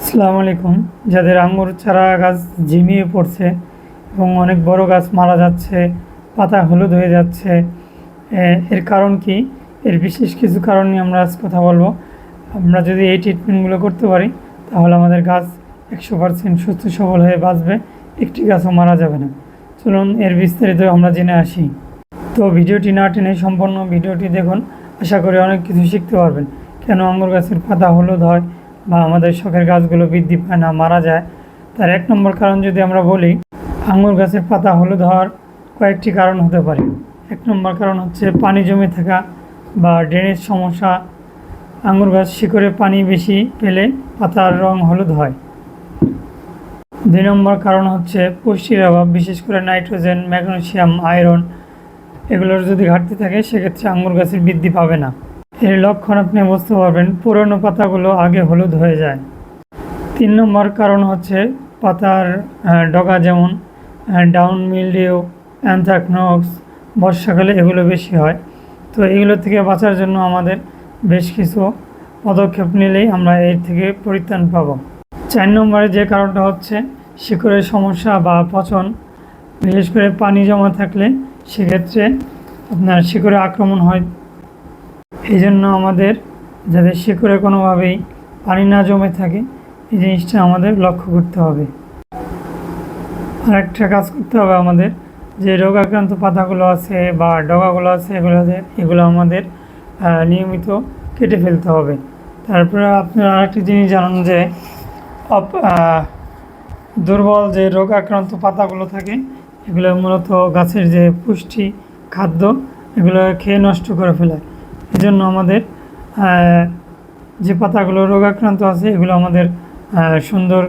আসসালামু আলাইকুম। যাদের আঙ্গুর, চারা গাছ ঝিমিয়ে পড়ছে এবং অনেক বড় গাছ মারা যাচ্ছে, পাতা হলুদ হয়ে যাচ্ছে এর কারণ কি? এর বিশেষ কিছু কারণ নিয়ে আমরা আজ কথা বলব। আমরা যদি এই ট্রিটমেন্টগুলো করতে পারি, তাহলে আমাদের গাছ একশো পার্সেন্ট সুস্থ, সবল হয়ে বাঁচবে, একটি গাছও মারা যাবে না। চলুন, এর বিস্তারিত আমরা জেনে আসি। তো ভিডিওটি না টেনে সম্পূর্ণ ভিডিওটি দেখুন। আশা করি অনেক কিছু শিখতে পারবেন। কেন আঙ্গুর গাছের পাতা হলুদ হয়? বা আমাদের শখের গাছগুলো বৃদ্ধি পায় না, মারা যায়। তার এক নম্বর কারণ যদি আমরা বলি, আঙুর গাছের পাতা হলুদ হওয়ার কয়েকটি কারণ হতে পারে। এক নম্বর কারণ হচ্ছে পানি জমে থাকা বা ড্রেনের সমস্যা। আঙুর গাছ শিকড়ে পানি বেশি পেলে পাতার রং হলুদ হয়। দুই নম্বর কারণ হচ্ছে পুষ্টির অভাব, বিশেষ করে নাইট্রোজেন, ম্যাগনেসিয়াম, আয়রন এগুলোর যদি ঘাটতি থাকে, সেক্ষেত্রে আঙুর গাছের বৃদ্ধি পাবে না। এর লক্ষণ আপনি বুঝতে পারবেন, পুরনো পাতাগুলো আগে হলুদ হয়ে যায়। তিন নম্বর কারণ হচ্ছে পাতার ডগা যেমন ডাউন মিলডিউ অ্যানথ্রাকনক্স, বর্ষাকালে এগুলো বেশি হয়। তো এগুলো থেকে বাঁচার জন্য আমাদের বেশ কিছু পদক্ষেপ নিলেই আমরা এর থেকে পরিত্রাণ পাব। চার নম্বরে যে কারণটা হচ্ছে শিকড়ের সমস্যা বা পচন। বিশেষ করে পানি জমা থাকলে সেক্ষেত্রে আপনার শিকড়ে আক্রমণ হয় এই জন্য আমাদের যাতে শিকড়ে কোনোভাবেই পানি না জমে থাকে, এই জিনিসটা আমাদের লক্ষ্য করতে হবে। আর একটা কাজ করতে হবে আমাদের, যে রোগাক্রান্ত পাতাগুলো আছে বা ডগাগুলো আছে, এগুলো এগুলো আমাদের নিয়মিত কেটে ফেলতে হবে। তারপরে আপনারা আরেকটি জিনিস জানান যে, অপ- দুর্বল যে রোগ আক্রান্ত পাতাগুলো থাকে, এগুলো মূলত গাছের যে পুষ্টি খাদ্য, এগুলো খেয়ে নষ্ট করে ফেলে। এই জন্য আমাদের যে পাতাগুলো রোগাক্রান্ত আছে, এগুলো আমাদের সুন্দর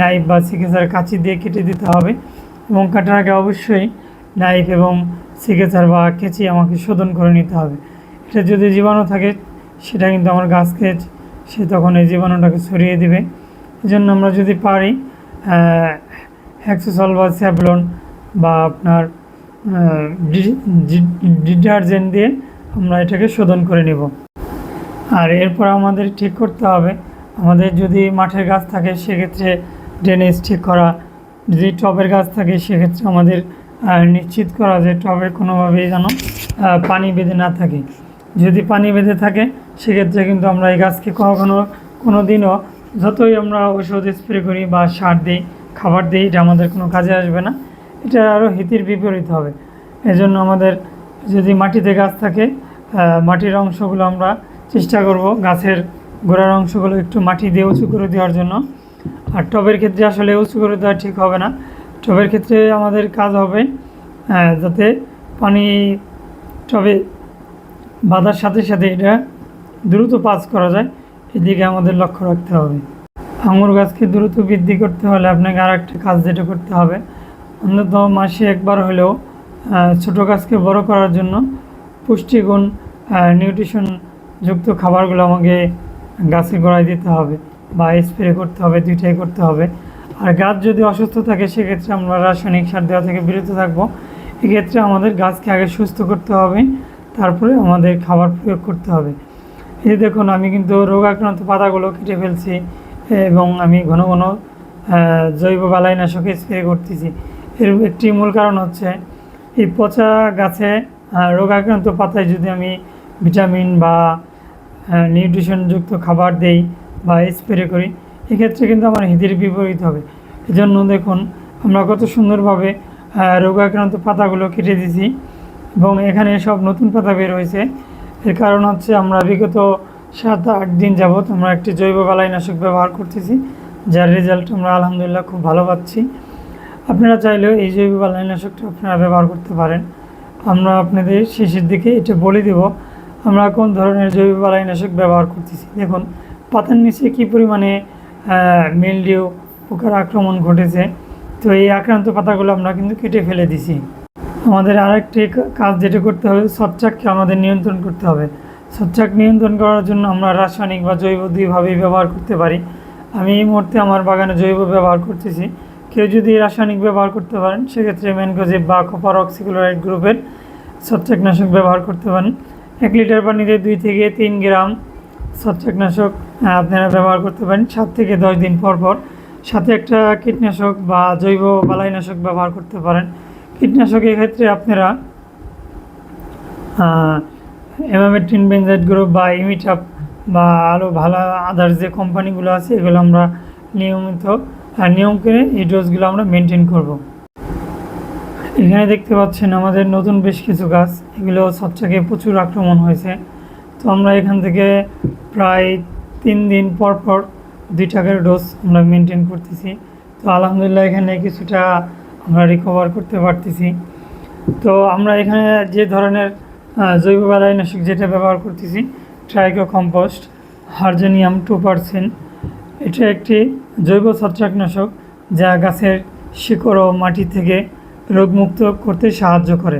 নাইফ বা চিকিৎসার কাঁচি দিয়ে কেটে দিতে হবে। এবং কাটার আগে অবশ্যই নাইফ এবং চিকিৎসার বা কেচি আমাকে শোধন করে নিতে হবে। এটা যদি জীবাণু থাকে, সেটা কিন্তু আমার গাছকে সে তখন এই জীবাণুটাকে ছড়িয়ে দিবে। এই জন্য আমরা যদি পারি হ্যাক্সোসল বা স্যাভলন বা আপনার ডিটারজেন্ট দিয়ে আমরা এটাকে শোধন করে নেব। আর এরপর আমাদের ঠিক করতে হবে, আমাদের যদি মাঠের গাছ থাকে সেক্ষেত্রে ড্রেনেজ ঠিক করা, যদি টবের গাছ থাকে সেক্ষেত্রে আমাদের নিশ্চিত করা যে টবে কোনোভাবেই যেন পানি বেঁধে না থাকে। যদি পানি বেঁধে থাকে, সেক্ষেত্রে কিন্তু আমরা এই গাছকে কখনো কোনো দিনও যতই আমরা ওষুধ স্প্রে করি বা সার দিই, খাবার দিই, এটা আমাদের কোনো কাজে আসবে না। এটা আরও হিতির বিপরীত হবে। এজন্য আমাদের যদি মাটিতে গাছ থাকে মাটির অংশগুলো আমরা চেষ্টা করব গাছের গোড়ার অংশগুলো একটু মাটি দিয়ে উঁচু করে দেওয়ার জন্য। আর টবের ক্ষেত্রে আসলে উঁচু করে দেওয়া ঠিক হবে না। টবের ক্ষেত্রে আমাদের কাজ হবে যাতে পানি টবে বাঁধার সাথে সাথে এটা দ্রুত পাস করা যায়। এদিকে আমাদের লক্ষ্য রাখতে হবে। আঙুর গাছকে দ্রুত বৃদ্ধি করতে হলে আপনাকে আর একটা কাজ যেটা করতে হবে। অন্তত মাসে একবার হলেও ছোটো গাছকে বড় করার জন্য পুষ্টিগুণ নিউট্রিশন যুক্ত খাবারগুলো আমাকে গাছের গোড়ায় দিতে হবে বা স্প্রে করতে হবে, দুইটাই করতে হবে। আর গাছ যদি অসুস্থ থাকে, সেক্ষেত্রে আমরা রাসায়নিক সার দেওয়া থেকে বিরত থাকব। এক্ষেত্রে আমাদের গাছকে আগে সুস্থ করতে হবে, তারপরে আমাদের খাবার প্রয়োগ করতে হবে। এই দেখুন, আমি কিন্তু রোগাক্রান্ত পাতাগুলো কেটে ফেলছি এবং আমি ঘন ঘন জৈব বালাইনাশক স্প্রে করতেছি। এর একটি মূল কারণ হচ্ছে এই পচা গাছে রোগাক্রান্ত পাতায় যদি আমি ভিটামিন বা নিউট্রিশনযুক্ত খাবার দেই বা স্প্রে করি, এক্ষেত্রে কিন্তু আমার হিতের বিপরীত হবে। এজন্য দেখুন, আমরা কত সুন্দরভাবে রোগাক্রান্ত পাতাগুলো কেটে দিছি এবং এখানে সব নতুন পাতা বের হয়েছে। এর কারণ হচ্ছে আমরা বিগত সাত আট দিন যাবৎ আমরা একটি জৈব বালাইনাশক ব্যবহার করতেছি, যার রেজাল্ট আমরা আলহামদুলিল্লাহ খুব ভালো পাচ্ছি। আপনারা চাইলেও এই জৈব বালাইনাশকটা আপনারা ব্যবহার করতে পারেন। আমরা আপনাদের শেষের দিকে এটা বলে দেব, আমরা কোন ধরনের জৈব বালাইনাশক ব্যবহার করতেছি। দেখুন, পাতার নিচে কী পরিমাণে মিলডিউ পোকার আক্রমণ ঘটেছে, তো এই আক্রান্ত পাতাগুলো আমরা কিন্তু কেটে ফেলে দিছি। আমাদের আরেকটি কাজ যেটা করতে হবে, ছত্রাককে আমাদের নিয়ন্ত্রণ করতে হবে। ছত্রাক নিয়ন্ত্রণ করার জন্য আমরা রাসায়নিক বা জৈব দুইভাবেই ব্যবহার করতে পারি। আমি এই মুহূর্তে আমার বাগানে জৈব ব্যবহার করতেছি। কেউ যদি রাসায়নিক ব্যবহার করতে পারেন, সেক্ষেত্রে ম্যানকোজেব বা কপার অক্সিক্লোরাইড গ্রুপের ছত্রাকনাশক ব্যবহার করতে পারেন। এক লিটার পানিতে দুই থেকে তিন গ্রাম ছত্রাকনাশক আপনারা ব্যবহার করতে পারেন। সাত থেকে দশ দিন পর পর সাথে একটা কীটনাশক বা জৈব বালাইনাশক ব্যবহার করতে পারেন। কীটনাশক ক্ষেত্রে আপনারা এমামেট্রিন বেনজাইড গ্রুপ বা ইমিটাপ বা আরও ভালো আদার্স যে কোম্পানিগুলো আছে, এগুলো আমরা নিয়মিত নিয়ম করে এই ডোজগুলো আমরা মেনটেন করব। এখানে দেখতে পাচ্ছেন আমাদের নতুন বেশ কিছু গাছ, এগুলো ছত্রাকে প্রচুর আক্রমণ হয়েছে। তো আমরা এখান থেকে প্রায় তিন দিন পর পর দুই টাকার ডোজ আমরা মেনটেন করতেছি। তো আলহামদুলিল্লাহ এখানে কিছুটা আমরা রিকভার করতে পারতেছি। তো আমরা এখানে যে ধরনের জৈব বালাইনাশক যেটা ব্যবহার করতেছি tricho compost harzianum two percent এটা একটি জৈব ছত্রাকনাশক যা গাছের শিকড় ও মাটি থেকে রোগমুক্ত করতে সাহায্য করে।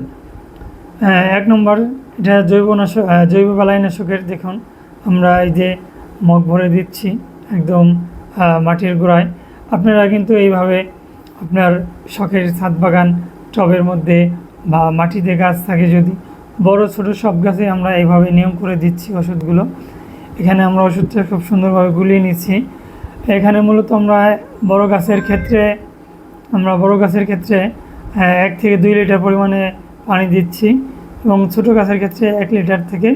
এক নম্বর এটা জৈবনাশক আহ, জৈব বালাইনাশকের দেখুন আমরা এই যে মগ ভরে দিচ্ছি একদম মাটির গোড়ায়। আপনারা কিন্তু এইভাবে আপনার শখের ছাদ বাগান টবের মধ্যে বা মাটিতে গাছ থাকে যদি বড় ছোট সব গাছে আমরা এইভাবে নিয়ম করে দিচ্ছি ওষুধগুলো। এখানে আমরা ওষুধটা খুব সুন্দরভাবে গুলিয়ে নিচ্ছি। এখানে মূলত আমরা বড় গাছের ক্ষেত্রে, আমরা বড় গাছের ক্ষেত্রে এক থেকে দুই লিটার পরিমাণে পানি দিচ্ছি এবং ছোট গাছের ক্ষেত্রে এক লিটার থেকে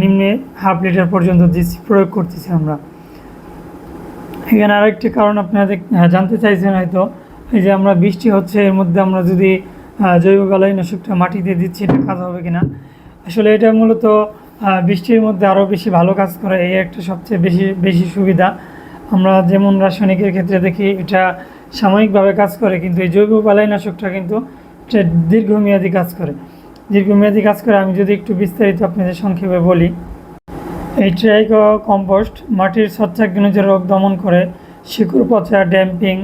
নিম্নে হাফ লিটার পর্যন্ত দিচ্ছি, প্রয়োগ করতেছি আমরা। এখানে আরেকটি কারণ আপনারা জানতে চাইছেন হয়তো, এই যে আমরা বৃষ্টি হচ্ছে, এর মধ্যে আমরা যদি জৈব বালাইনাশকটা মাটিতে দিচ্ছি, এটা কাজ হবে কিনা? আসলে এটা মূলত বৃষ্টির মধ্যে আরও বেশি ভালো কাজ করে, এই একটা সবচেয়ে বেশি বেশি সুবিধা। আমরা যেমন রাসায়নিকের ক্ষেত্রে দেখি, এটা সাময়িকভাবে কাজ করে, কিন্তু এই জৈব বালাইনাশকটা কিন্তু দীর্ঘমেয়াদী কাজ করে। দীর্ঘমেয়াদী কাজ করে, আমি যদি একটু বিস্তারিত আপনাদের সংক্ষেপে বলি। এই ট্রাইকো কম্পোস্ট মাটির ছত্রাকজনিত রোগ দমন করে, শিকড় পচা, ড্যাম্পিং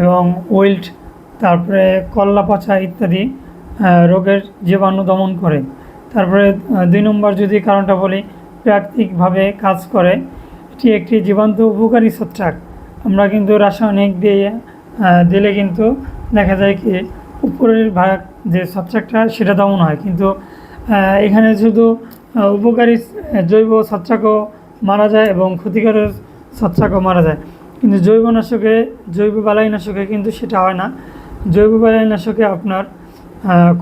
এবং উইল্ট, তারপরে কল্লা পচা ইত্যাদি রোগের জীবাণু দমন করে। তারপরে দুই নম্বর যদি কারণটা বলি, প্রাকৃতিকভাবে কাজ করে এটি একটি জীবন্ত উপকারী ছত্রাক। আমরা কিন্তু রাসায়নিক দিয়ে দিলে কিন্তু দেখা যায় কি উপরের ভাগ যে ছত্রাকটা সেটা দমন হয়। কিন্তু এখানে শুধু উপকারী জৈব ছত্রাকও মারা যায় এবং ক্ষতিকারক ছত্রাকও মারা যায়। কিন্তু জৈবনাশকে, জৈব বালাইনাশকে কিন্তু সেটা হয় না। জৈব বালাইনাশকে আপনার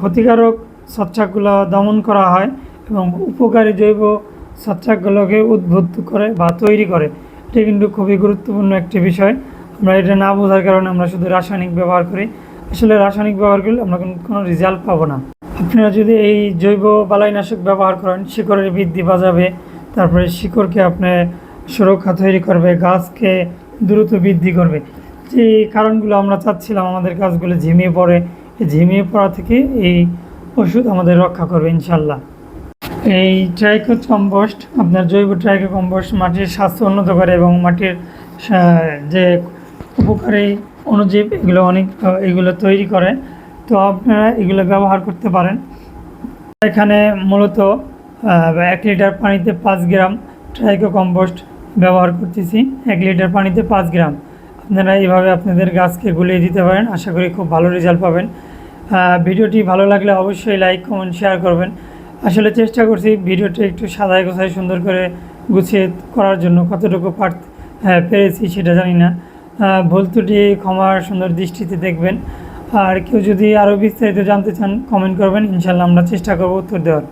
ক্ষতিকারক ছত্রাকগুলো দমন করা হয় এবং উপকারী জৈব ছত্রাকগুলোকে উদ্বুদ্ধ করে বা তৈরি করে। এটা কিন্তু খুবই গুরুত্বপূর্ণ একটি বিষয়। আমরা এটা না বোঝার কারণে আমরা শুধু রাসায়নিক ব্যবহার করি। আসলে রাসায়নিক ব্যবহার করলে আমরা কোনো- রেজাল্ট পাবো না। আপনারা যদি এই জৈব বালাইনাশক ব্যবহার করেন, শিকড়ের বৃদ্ধি বাজাবে, তারপরে শিকড়কে আপনি সুরক্ষা তৈরি করবে, গাছকে দ্রুত বৃদ্ধি করবে। যে কারণগুলো আমরা চাচ্ছিলাম আমাদের গাছগুলো ঝিমিয়ে পড়ে ঝিমিয়ে পড়া থেকে এই ওষুধ আমাদের রক্ষা করবে ইনশাল্লাহ। এই ট্রাইকো কম্পোস্ট আপনার জৈব ট্রাইকো কম্পোস্ট মাটির স্বাস্থ্য উন্নত করে এবং মাটির যে উপকারী অণুজীব এগুলো অনেক এগুলো তৈরি করে, তো আপনারা এগুলো ব্যবহার করতে পারেন। এখানে মূলত এক লিটার পানিতে পাঁচ গ্রাম ট্রাইকো কম্পোস্ট ব্যবহার করতেছি, এক লিটার পানিতে পাঁচ গ্রাম। আপনারা এইভাবে আপনাদের গাছকে গুলিয়ে দিতে পারেন, আশা করি খুব ভালো রেজাল্ট পাবেন। ভিডিওটি ভালো লাগলে অবশ্যই লাইক, কমেন্ট, শেয়ার করবেন। আসলে চেষ্টা করছি ভিডিওটা একটু সাদায় গোছায় সুন্দর করে গুছিয়ে করার জন্য কতটুকু পার হ্যাঁ, পেরেছি সেটা জানি না। ভুল ত্রুটি ক্ষমার সুন্দর দৃষ্টিতে দেখবেন। আর কেউ যদি আরও বিস্তারিত জানতে চান কমেন্ট করবেন। ইনশাল্লাহ আমরা চেষ্টা করব উত্তর দেওয়ার।